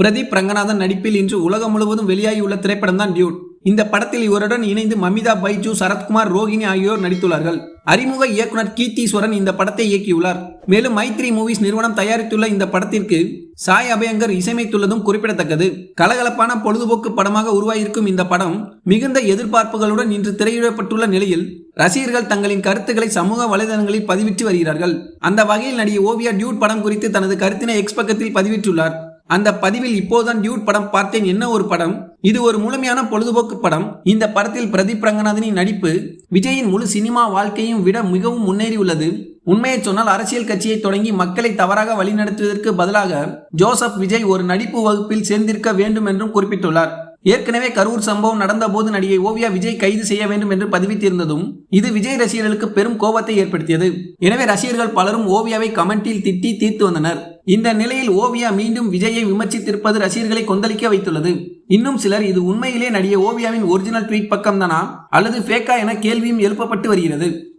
பிரதீப் ரங்கநாதன் நடிப்பில் இன்று உலகம் முழுவதும் வெளியாகியுள்ள திரைப்படம் தான் டியூட். இந்த படத்தில் இவருடன் இணைந்து மமிதா பைஜு சரத்குமார் ரோஹிணி ஆகியோர் நடித்துள்ளார்கள். அறிமுக இயக்குனர் கீர்த்தீஸ்வரன் இந்த படத்தை இயக்கியுள்ளார். மேலும் மைத்ரி மூவிஸ் நிறுவனம் தயாரித்துள்ள இந்த படத்திற்கு சாய் அபயங்கர் இசையமைத்துள்ளதும் குறிப்பிடத்தக்கது. கலகலப்பான பொழுதுபோக்கு படமாக உருவாகியிருக்கும் இந்த படம் மிகுந்த எதிர்பார்ப்புகளுடன் இன்று திரையிடப்பட்டுள்ள நிலையில் ரசிகர்கள் தங்களின் கருத்துக்களை சமூக வலைதளங்களில் பதிவிட்டு வருகிறார்கள். அந்த வகையில் நடிகை ஓவியா டியூட் படம் குறித்து தனது கருத்தினை எக்ஸ் பக்கத்தில் பதிவிட்டுள்ளார். அந்த பதிவில் இப்போதுதான் டியூட் படம் பார்த்தேன் என்ன ஒரு படம்? இது ஒரு முழுமையான பொழுதுபோக்கு படம். இந்த படத்தில் பிரதீப் ரங்கநாதனின் நடிப்பு விஜயின் முழு சினிமா வாழ்க்கையும் விட மிகவும் முன்னேறியுள்ளது. உண்மையை சொன்னால் அரசியல் கட்சியை தொடங்கி மக்களை தவறாக வழிநடத்துவதற்கு பதிலாக ஜோசப் விஜய் ஒரு நடிப்பு வகுப்பில் சேர்ந்திருக்க வேண்டும் என்றும் குறிப்பிட்டுள்ளார். ஏற்கனவே கரூர் சம்பவம் நடந்தபோது நடிகை ஓவியா விஜய் கைது செய்ய வேண்டும் என்று பதிவித்திருந்ததும் இது விஜய் ரசிகர்களுக்கு பெரும் கோபத்தை ஏற்படுத்தியது. எனவே ரசிகர்கள் பலரும் ஓவியாவை கமெண்டில் திட்டி தீர்த்து வந்தனர். இந்த நிலையில் ஓவியா மீண்டும் விஜயை விமர்சித்திருப்பது ரசிகர்களை கொந்தளிக்க வைத்துள்ளது. இன்னும் சிலர் இது உண்மையிலே நடிகை ஓவியாவின் ஒரிஜினல் ட்வீட் பக்கம் தானா அல்லது ஃபேக்கா என கேள்வியும் எழுப்பப்பட்டு வருகிறது.